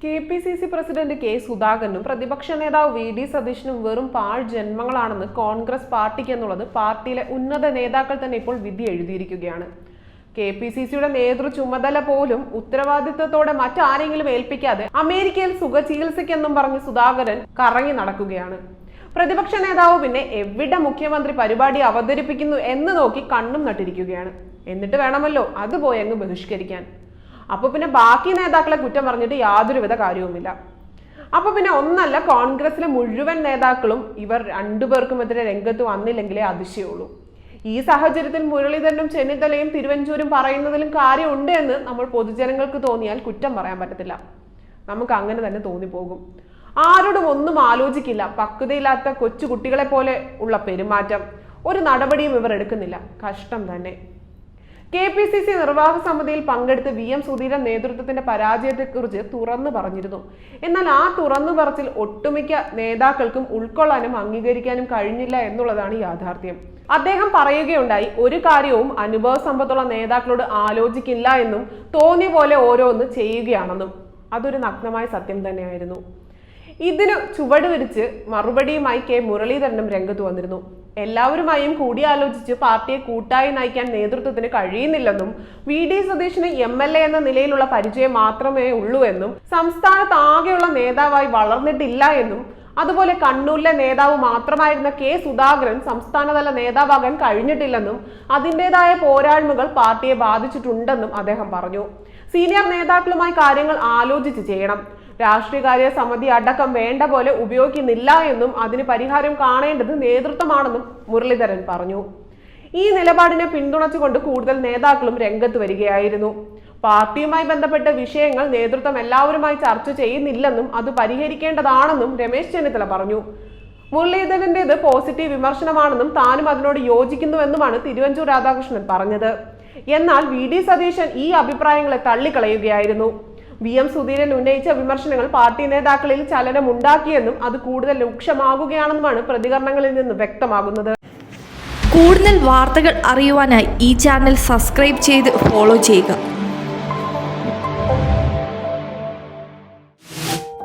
K P C C president K സുധാകരനും പ്രതിപക്ഷ നേതാവ് വി ഡി സതീശനും വെറും പാഴ് ജന്മങ്ങളാണെന്ന് കോൺഗ്രസ് പാർട്ടിക്ക് എന്നുള്ളത് പാർട്ടിയിലെ ഉന്നത നേതാക്കൾ തന്നെ ഇപ്പോൾ വിധി എഴുതിയിരിക്കുകയാണ്. കെ പി സി സിയുടെ നേതൃ ചുമതല പോലും ഉത്തരവാദിത്വത്തോടെ മറ്റാരെങ്കിലും ഏൽപ്പിക്കാതെ അമേരിക്കയിൽ സുഖചികിത്സയ്ക്കെന്നും പറഞ്ഞ് സുധാകരൻ കറങ്ങി നടക്കുകയാണ്. പ്രതിപക്ഷ നേതാവ് പിന്നെ എവിടെ മുഖ്യമന്ത്രി പരിപാടി അവതരിപ്പിക്കുന്നു എന്ന് നോക്കി കണ്ണും നട്ടിരിക്കുകയാണ്. എന്നിട്ട് വേണമല്ലോ അത് പോയി അങ്ങ് ബഹിഷ്കരിക്കാൻ. അപ്പൊ പിന്നെ ബാക്കി നേതാക്കളെ കുറ്റം പറഞ്ഞിട്ട് യാതൊരുവിധ കാര്യവുമില്ല. അപ്പൊ പിന്നെ ഒന്നല്ല കോൺഗ്രസിലെ മുഴുവൻ നേതാക്കളും ഇവർ രണ്ടുപേർക്കും രണ്ടുപേർക്കുമെതിരെ രംഗത്ത് വന്നില്ലെങ്കിലേ അതിശയുള്ളൂ. ഈ സാഹചര്യത്തിൽ മുരളീധരനും ചെന്നിത്തലയും തിരുവഞ്ചൂരും പറയുന്നതിലും കാര്യമുണ്ട് എന്ന് നമ്മൾ പൊതുജനങ്ങൾക്ക് തോന്നിയാൽ കുറ്റം പറയാൻ പറ്റത്തില്ല. നമുക്ക് അങ്ങനെ തന്നെ തോന്നിപ്പോകും. ആരോടും ഒന്നും ആലോചിക്കില്ല. പക്വതയില്ലാത്ത കൊച്ചു കുട്ടികളെ പോലെ ഉള്ള പെരുമാറ്റം. ഒരു നടപടിയും ഇവർ എടുക്കുന്നില്ല. കഷ്ടം തന്നെ. കെ പി സി സി നിർവാഹക സമിതിയിൽ പങ്കെടുത്ത് വി എം സുധീരൻ നേതൃത്വത്തിന്റെ പരാജയത്തെക്കുറിച്ച് തുറന്നു പറഞ്ഞിരുന്നു. എന്നാൽ ആ തുറന്നു പറച്ചിൽ ഒട്ടുമിക്ക നേതാക്കൾക്കും ഉൾക്കൊള്ളാനും അംഗീകരിക്കാനും കഴിഞ്ഞില്ല എന്നുള്ളതാണ് യാഥാർത്ഥ്യം. അദ്ദേഹം പറയുകയുണ്ടായി ഒരു കാര്യവും അനുഭവ സമ്പത്തുള്ള നേതാക്കളോട് ആലോചിക്കില്ല എന്നും തോന്നിയ പോലെ ഓരോന്ന് ചെയ്യുകയാണെന്നും. അതൊരു നഗ്നമായ സത്യം തന്നെയായിരുന്നു. ഇതിന് ചുവട് വിരിച്ച് മറുപടിയുമായി കെ മുരളീധരനും രംഗത്ത് വന്നിരുന്നു. എല്ലാവരുമായും കൂടിയാലോചിച്ച് പാർട്ടിയെ കൂട്ടായി നയിക്കാൻ നേതൃത്വത്തിന് കഴിയുന്നില്ലെന്നും വി ഡി സതീഷിന് എം എൽ എ എന്ന നിലയിലുള്ള പരിചയം മാത്രമേ ഉള്ളൂ എന്നും സംസ്ഥാനത്ത് ആകെയുള്ള നേതാവായി വളർന്നിട്ടില്ല എന്നും അതുപോലെ കണ്ണൂരിലെ നേതാവ് മാത്രമായിരുന്ന കെ സുധാകരൻ സംസ്ഥാനതല നേതാവാകാൻ കഴിഞ്ഞിട്ടില്ലെന്നും അതിന്റെതായ പോരായ്മകൾ പാർട്ടിയെ ബാധിച്ചിട്ടുണ്ടെന്നും അദ്ദേഹം പറഞ്ഞു. സീനിയർ നേതാക്കളുമായി കാര്യങ്ങൾ ആലോചിച്ച് ചെയ്യണം. രാഷ്ട്രീയകാര്യ സമിതി അടക്കം വേണ്ട പോലെ ഉപയോഗിക്കുന്നില്ല എന്നും അതിന് പരിഹാരം കാണേണ്ടത് നേതൃത്വമാണെന്നും മുരളീധരൻ പറഞ്ഞു. ഈ നിലപാടിനെ പിന്തുണച്ചുകൊണ്ട് കൂടുതൽ നേതാക്കളും രംഗത്ത് വരികയായിരുന്നു. പാർട്ടിയുമായി ബന്ധപ്പെട്ട വിഷയങ്ങൾ നേതൃത്വം എല്ലാവരുമായി ചർച്ച ചെയ്യുന്നില്ലെന്നും അത് പരിഹരിക്കേണ്ടതാണെന്നും രമേശ് ചെന്നിത്തല പറഞ്ഞു. മുരളീധരന്റേത് പോസിറ്റീവ് വിമർശനമാണെന്നും താനും അതിനോട് യോജിക്കുന്നുവെന്നുമാണ് തിരുവഞ്ചൂർ രാധാകൃഷ്ണൻ പറഞ്ഞത്. എന്നാൽ വി. ഡി. സതീശൻ ഈ അഭിപ്രായങ്ങളെ തള്ളിക്കളയുകയായിരുന്നു. വി എം സുധീരൻ ഉന്നയിച്ച വിമർശനങ്ങൾ പാർട്ടി നേതാക്കളിൽ ചലനമുണ്ടാക്കിയെന്നും അത് കൂടുതൽ രൂക്ഷമാകുകയാണെന്നുമാണ് പ്രതികരണങ്ങളിൽ നിന്ന് വ്യക്തമാകുന്നത്. കൂടുതൽ വാർത്തകൾ അറിയുവാനായി ഈ ചാനൽ സബ്സ്ക്രൈബ് ചെയ്ത് ഫോളോ ചെയ്യുക.